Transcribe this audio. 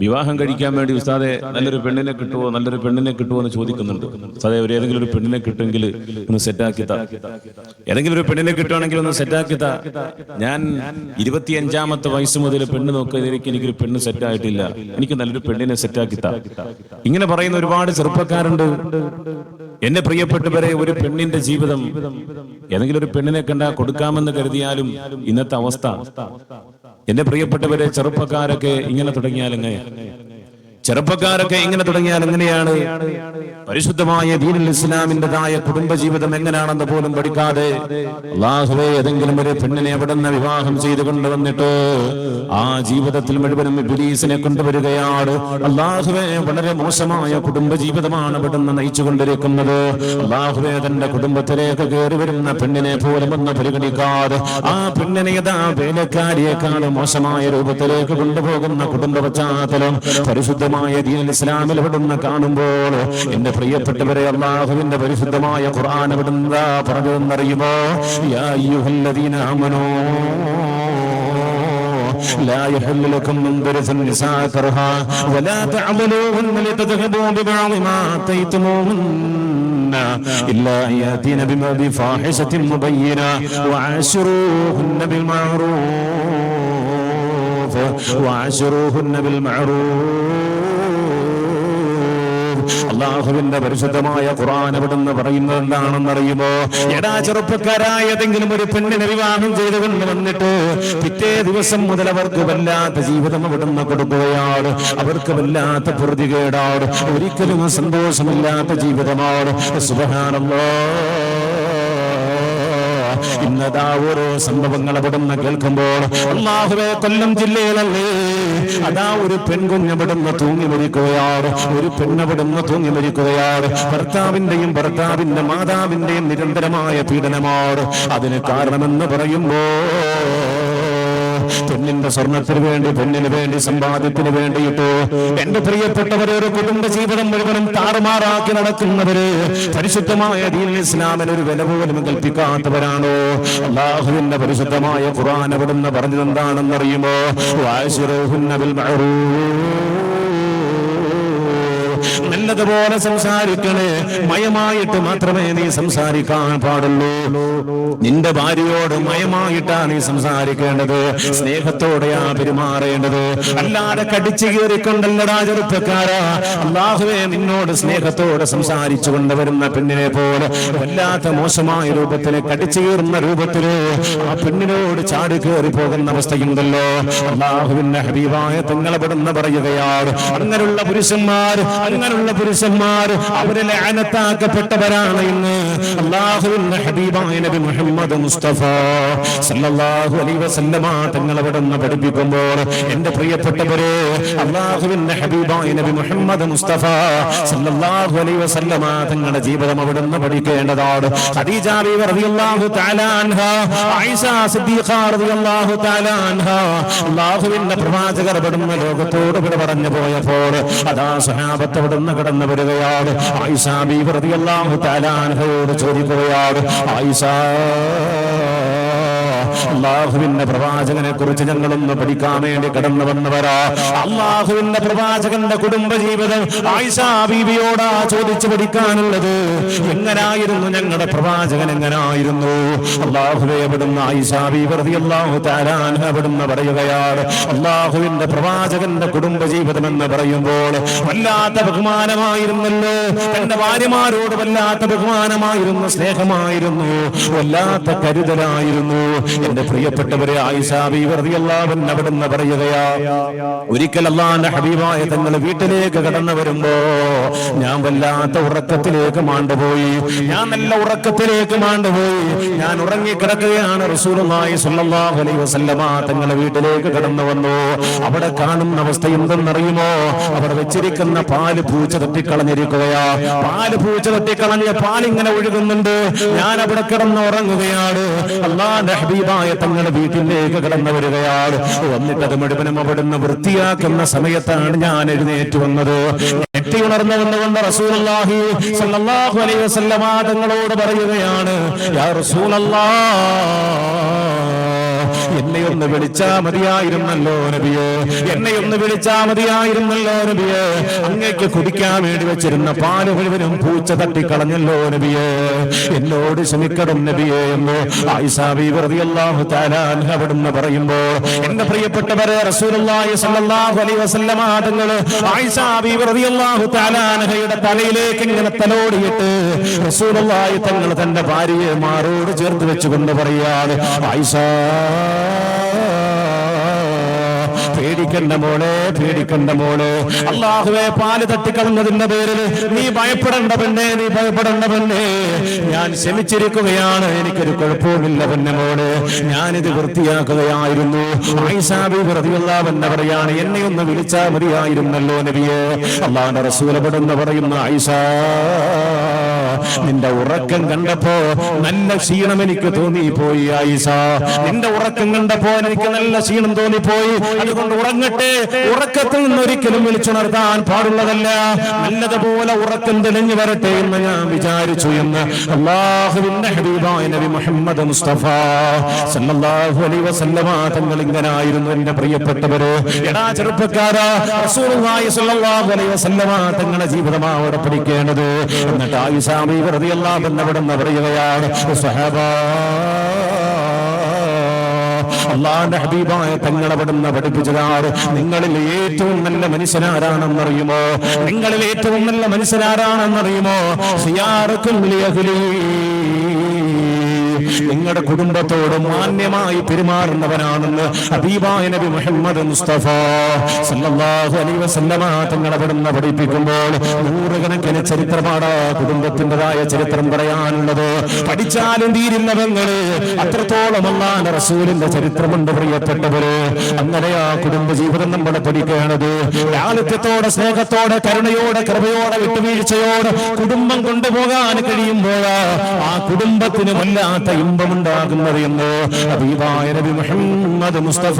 വിവാഹം കഴിക്കാൻ വേണ്ടി ഉസ്താദെ നല്ലൊരു പെണ്ണിനെ കിട്ടുമോ നല്ലൊരു പെണ്ണിനെ കിട്ടുമോ എന്ന് ചോദിക്കുന്നുണ്ട്. ഉസ്താദെ ഒരു ഏതെങ്കിലും ഒരു പെണ്ണിനെ കിട്ടുമെങ്കിൽ ഒന്ന് സെറ്റാക്കി ഏതെങ്കിലും ഒരു പെണ്ണിനെ കിട്ടുവാണെങ്കിൽ ഒന്ന് സെറ്റാക്കി താ ഞാൻ ഇരുപത്തിയഞ്ചാമത്തെ വയസ്സ് മുതൽ പെണ്ണ് നോക്കിയത് എനിക്ക് എനിക്കൊരു പെണ്ണ് സെറ്റായിട്ടില്ല. എനിക്ക് നല്ലൊരു പെണ്ണിനെ സെറ്റാക്കി ഇങ്ങനെ പറയുന്ന ഒരുപാട് ചെറുപ്പക്കാരുണ്ട്. എന്നെ പ്രിയപ്പെട്ടവരെ ഒരു പെണ്ണിന്റെ ജീവിതം ഏതെങ്കിലും ഒരു പെണ്ണിനെ കണ്ടാ കൊടുക്കാമെന്ന് കരുതിയാലും ഇന്നത്തെ അവസ്ഥ. എന്റെ പ്രിയപ്പെട്ടവരെ ചെറുപ്പക്കാരൊക്കെ ഇങ്ങനെ തുടങ്ങിയാൽ എങ്ങനെ? ചെറുപ്പക്കാരൊക്കെ എങ്ങനെ തുടങ്ങിയാൽ എങ്ങനെയാണ്? പരിശുദ്ധമായ ദീനുൽ ഇസ്ലാമിന്റെതായ കുടുംബജീവിതം എങ്ങനെയാണെന്ന് പോലും പഠിക്കാതെ അള്ളാഹുവെ ഏതെങ്കിലും ഒരു പെണ്ണിനെ എവിടുന്ന് വിവാഹം ചെയ്തു കൊണ്ടുവന്നിട്ട് ആ ജീവിതത്തിൽ മുഴുവനും ഇബ്ലീസിനെ കൊണ്ടുവരികയാണ്. അള്ളാഹുവെ വളരെ മോശമായ കുടുംബജീവിതമാണ് ഇവിടുന്ന് നയിച്ചുകൊണ്ടിരിക്കുന്നത്. അള്ളാഹുവെ തന്റെ കുടുംബത്തിലേക്ക് കയറി വരുന്ന പെണ്ണിനെ പോലും ഒന്ന് പരിഗണിക്കാതെ ആ പെണ്ണിനെ യഥാ വേലക്കാരിയേക്കാളും മോശമായ രൂപത്തിലേക്ക് കൊണ്ടുപോകുന്ന കുടുംബ പശ്ചാത്തലം പരിശുദ്ധമായ ദീൻ ഇസ്ലാമിൽ ഇവിടുന്ന് കാണുമ്പോൾ എന്റെ പ്രിയപ്പെട്ടവരെ അള്ളാഹുവിന്റെ പരിശുദ്ധമായ ഖുർആൻ ഇവിടുന്ന് പറഞ്ഞതെന്നറിയുമോ യാ അയ്യുഹല്ലദീന ആമനൂ لا يحل لكم من درس النساء كرها ولا تعملوهن لتذهبوا ببعض ما آتيتموهن إلا أن يأتين بما بفاحشة مبينة وعاشروهن بالمعروف وعاشروهن بالمعروف അള്ളാഹുവിന്റെ പരിശുദ്ധമായ ഖുർആൻ എവിടുന്ന് പറയുന്നത് എന്താണെന്നറിയുമോ? എടാ ചെറുപ്പക്കാരായ ഏതെങ്കിലും ഒരു പെണ്ണിനെ വിവാഹം ചെയ്തുകൊണ്ട് വന്നിട്ട് പിറ്റേ ദിവസം മുതൽ അവർക്ക് വല്ലാത്ത ജീവിതം അവിടുന്ന് കൊടുക്കുകയാണ്. അവർക്ക് വല്ലാത്ത പൊറുതികേടാണ്. ഒരിക്കലും സന്തോഷമില്ലാത്ത ജീവിതമാണ്. സുബഹാനല്ലോ. ഇന്നതാ ഓരോ സംഭവങ്ങൾ അവിടുന്ന് കേൾക്കുമ്പോൾ അള്ളാഹുവേ കൊല്ലം ജില്ലയിലല്ലേ? അതാ ഒരു പെൺകുഞ്ഞ് അവിടുന്ന് തൂങ്ങി മരിക്കുകയാണ്. ഒരു പെണ്ണവിടുന്ന് തൂങ്ങി മരിക്കുകയാണ്. ഭർത്താവിന്റെയും ഭർത്താവിന്റെ മാതാവിന്റെയും നിരന്തരമായ പീഡനമാണ്. അതിന് കാരണമെന്ന് പറയുമ്പോ പെണ്ണിന്റെ സ്വർണത്തിന് വേണ്ടി പെണ്ണിന് വേണ്ടി സമ്പാദ്യത്തിന് വേണ്ടിയിട്ട് എന്റെ പ്രിയപ്പെട്ടവരെ ഒരു കുടുംബ ജീവിതം മുഴുവനും താറുമാറാക്കി നടക്കുന്നവര് പരിശുദ്ധമായ ദീൻ ഇസ്ലാമിന് ഒരു വില പോലും കൽപ്പിക്കാത്തവരാണോ? അള്ളാഹുവിന്റെ പരിശുദ്ധമായ ഖുർആൻ അവിടുന്ന് പറഞ്ഞത് എന്താണെന്നറിയുമോ വാശിറോഹുന്ന ബിൽ മഅറൂഫ് നല്ലതുപോലെ സംസാരിക്കണേ. മയമായിട്ട് മാത്രമേ നീ സംസാരിക്കാൻ പാടുള്ളൂ. നിന്റെ ഭാര്യയോട് മയമായിട്ടാ നീ സംസാരിക്കേണ്ടത്. സ്നേഹത്തോടെയാ പെരുമാറേണ്ടത്. അല്ലാതെ കടിച്ചു കീറിക്കൊണ്ടല്ലടാ ചെറുപ്പക്കാരാ. അള്ളാഹുവെ നിന്നോട് സ്നേഹത്തോടെ സംസാരിച്ചു കൊണ്ടുവരുന്ന പെണ്ണിനെ പോലെ വല്ലാത്ത മോശമായ രൂപത്തിൽ കടിച്ചു കീറുന്ന രൂപത്തിൽ ആ പെണ്ണിനോട് ചാടി കയറി പോകുന്ന അവസ്ഥയുണ്ടല്ലോ. അള്ളാഹുവിന്റെ ഹബീബായ തങ്ങളെപ്പെടുന്ന പറയുകയാണ് അങ്ങനെയുള്ള പുരുഷന്മാർ അങ്ങനെയുള്ള പുരുഷന്മാർ അവരെ ലയനത്താക്കപ്പെട്ടവരാണ് ഇന്ന്. അള്ളാഹുവിന്റെ ഹബീബായ നബി മുഹമ്മദ് മുസ്തഫ സല്ലല്ലാഹു അലൈഹി വസല്ലമ തങ്ങൾ അവിടുന്ന് പഠിപ്പിക്കുമ്പോൾ എന്റെ പ്രിയപ്പെട്ടവരെ അള്ളാഹുവിന്റെ ഹബീബായ നബി മുഹമ്മദ് മുസ്തഫ സല്ലല്ലാഹു അലൈഹി വസല്ലമ തങ്ങളുടെ ജീവിതം അവിടുന്ന് പഠിക്കേണ്ടതാണ്. ഖദീജ ബീവി റളിയല്ലാഹു തആല അൻഹ ആയിഷ സിദ്ദീഖ റളിയല്ലാഹു തആല അൻഹ അള്ളാഹുവിന്റെ പ്രവാചകർ അവിടുന്ന് ലോകത്തോട് വിട പറഞ്ഞു പോയപ്പോൾ അതാ സഹാബത്ത് അവിടുന്ന് കടന്നു വരികയാണ് ആയിഷാബി പ്രതിയെല്ലാം അൻഹയോട് ചോദിക്കുകയാണ്. ആയിഷ അള്ളാഹുവിന്റെ പ്രവാചകനെ കുറിച്ച് ഞങ്ങളൊന്ന് പഠിക്കാൻ വേണ്ടി കടന്നു വന്നവരാ. അള്ളാഹുവിന്റെ പ്രവാചകന്റെ കുടുംബ ജീവിതം ആയിഷാ ബീവിയോടാ ചോദിച്ചു പഠിക്കാനുള്ളത്. എങ്ങനായിരുന്നു ഞങ്ങളുടെ പ്രവാചകൻ എങ്ങനായിരുന്നു? അള്ളാഹുവെ ആയിഷാ ബീവി അള്ളാഹു താരാൻ പറയുകയാണ്. അള്ളാഹുവിന്റെ പ്രവാചകന്റെ കുടുംബ ജീവിതം എന്ന് പറയുമ്പോൾ വല്ലാത്ത ബഹുമാനമായിരുന്നല്ലോ. തന്റെ ഭാര്യമാരോട് വല്ലാത്ത ബഹുമാനമായിരുന്നു സ്നേഹമായിരുന്നു വല്ലാത്ത കരുതലായിരുന്നു. എന്റെ പ്രിയപ്പെട്ടവരെ ആയിഷാബി വെറുതെയല്ലാവൻ അവിടുന്ന് പറയുകയാ ഒരിക്കൽ അള്ളാന്റെ ഹബീബായ തങ്ങൾ വീട്ടിലേക്ക് കടന്നു വരുമ്പോ ഞാൻ വല്ലാത്ത ഉറക്കത്തിലേക്ക് മാണ്ടുപോയി ഞാൻ നല്ല ഉറക്കത്തിലേക്ക് മാണ്ടുപോയി ഞാൻ ഉറങ്ങിക്കിടക്കുകയാണ് റസൂലുള്ളാഹി സ്വല്ലല്ലാഹു അലൈഹി വസല്ലമ. തങ്ങളുടെ വീട്ടിലേക്ക് കടന്നു വന്നു. അവിടെ കാണുന്ന അവസ്ഥ എന്തെന്നറിയുമോ? അവിടെ വെച്ചിരിക്കുന്ന പാൽ പൂച്ച തട്ടിക്കളഞ്ഞിരിക്കുകയാ. പാൽ പൂച്ച തട്ടിക്കളഞ്ഞ പാലിങ്ങനെ ഒഴുകുന്നുണ്ട്. ഞാൻ അവിടെ കിടന്ന് ഉറങ്ങുകയാണ്. അള്ളാന്റെ ഹബീബായ തങ്ങളുടെ വീട്ടിലേക്ക് കടന്നു വരികയാണ്. വന്നിട്ട് അത് മുഴുവനും അവിടുന്ന് വൃത്തിയാക്കുന്ന സമയത്താണ് ഞാൻ എഴുന്നേറ്റ് വന്നത്. ഞെട്ടി ഉണർന്നു വന്നുകൊണ്ട് റസൂലുള്ളാഹി സ്വല്ലല്ലാഹു അലൈഹി വസല്ലമ തങ്ങളോട് പറയുകയാണ് യാ റസൂലല്ലാഹ് എന്നെ ഒന്ന് വിളിച്ചാ മതിയായിരുന്നല്ലോ നബിയേ. എന്നെ ഒന്ന് വിളിച്ചാ മതിയായിരുന്നല്ലോ നബിയേ. അങ്ങേക്ക് കുടിക്കാൻ വേണ്ടി വെച്ചിരുന്ന പാൽ മുഴുവനും പൂച്ച തട്ടിക്കളഞ്ഞല്ലോ നബിയേ. എന്നോട് ക്ഷമിക്കണം നബിയേ എന്ന് ആയിഷാബി വെറുതെ അള്ളാഹു താലാൻ അവിടുന്ന് പറയുമ്പോ എന്റെ പ്രിയപ്പെട്ടവരെ റസൂലുള്ളാഹി സ്വല്ലല്ലാഹു അലൈഹി വസല്ലമ തങ്ങൾ ആയിഷാബി റളിയല്ലാഹു തആല താലാൻഹയുടെ തലയിലേക്ക് ഇങ്ങനെ തലോടിയിട്ട് റസൂലുള്ളാഹി തങ്ങൾ തന്റെ ഭാര്യയെ മാറോട് ചേർത്ത് വെച്ചുകൊണ്ട് പറയാണ് ആയിഷ പേടിക്കണ്ട മോളെ പേടിക്കണ്ട മോളെ. അള്ളാഹുവെ പാൽ തട്ടിക്കളഞ്ഞതിന്റെ പേരിൽ നീ ഭയപ്പെടേണ്ട പെണ്ണെ നീ ഭയപ്പെടേണ്ട പെണ്ണെ. ഞാൻ ക്ഷമിച്ചിരിക്കുകയാണ് എനിക്കൊരു കുഴപ്പവുമില്ല പെണ്ണെ മോളെ. ഞാനിത് വൃത്തിയാക്കുകയായിരുന്നു. ആയിഷാബി വെറുതെയുള്ളവെന്ന് പറയാണ് എന്നെ ഒന്ന് വിളിച്ചാൽ മതിയായിരുന്നല്ലോ നബിയെ. അള്ളാന്റെ റസൂലപ്പെടുന്ന പറയുന്ന ഐസ നിന്റെ ഉറക്കം കണ്ടപ്പോ നല്ല ക്ഷീണം എനിക്ക് തോന്നിപ്പോയി ആയിഷ നിന്റെ ഉറക്കം കണ്ടപ്പോ എനിക്ക് നല്ല ക്ഷീണം തോന്നിപ്പോയി. അതുകൊണ്ട് ഉറങ്ങട്ടെ ഉറക്കത്തിൽ നിന്ന് ഒരിക്കലും വിളിച്ചുണർത്താൻ പാടുള്ളതല്ല. നല്ലതുപോലെ ഉറക്കം തെളിഞ്ഞു വരട്ടെ എന്ന് ഞാൻ വിചാരിച്ചു എന്ന് അള്ളാഹുവിന്റെ ഹബീബായ നബി മുസ്തഫ സല്ലല്ലാഹു അലൈഹി വസല്ലമ തങ്ങൾ ഇങ്ങനായിരുന്നു എന്റെ പ്രിയപ്പെട്ടവര്. എടാ ചെറുപ്പക്കാരാ റസൂലുള്ളാഹി സല്ലല്ലാഹു അലൈഹി വസല്ലമ ജീവിതമാ അവിടെ പഠിക്കേണ്ടത്. എന്നിട്ട് ആയിഷാമി റളിയല്ലാഹു അൻഹ പറയുകയാണ് അള്ളാന്റെ ഹബീബായ തങ്ങളവിടുന്ന് പഠിപ്പിച്ചതാണ്. നിങ്ങളിൽ ഏറ്റവും നല്ല മനുഷ്യനാരാണെന്നറിയുമോ നിങ്ങളിൽ ഏറ്റവും നല്ല മനുഷ്യനാരാണെന്നറിയുമോ സിയാറക്കും നിങ്ങളുടെ കുടുംബത്തോട് മാന്യമായി പെരുമാറുന്നവനാണെന്ന് ഹബീബായ നബി മുഹമ്മദ് മുസ്തഫ സല്ലല്ലാഹു അലൈഹി വസല്ലമ തങ്ങളവിടുന്ന് പഠിപ്പിക്കുമ്പോൾ നൂറുകണക്കിന് ചരിത്രമാണ് കുടുംബത്തിന്റെതായ ചരിത്രം പറയാനുള്ളത്. പഠിച്ചാലും തീരുന്നവങ്ങൾ അത്രത്തോളം റസൂലിന്റെ ചരിത്രമുണ്ട് പ്രിയപ്പെട്ടവര്. അങ്ങനെ ആ കുടുംബ ജീവിതം നമ്മൾ പഠിക്കേണ്ടത് ലാളിത്യത്തോടെ സ്നേഹത്തോടെ കരുണയോടെ കൃപയോടെ വിട്ടുവീഴ്ചയോടെ കുടുംബം കൊണ്ടുപോകാൻ കഴിയുമ്പോഴാ ആ കുടുംബത്തിന് വല്ലാത്ത ഇമ്പമുണ്ടാകുന്നത് എന്ന് മുഹമ്മദ് മുസ്തഫ.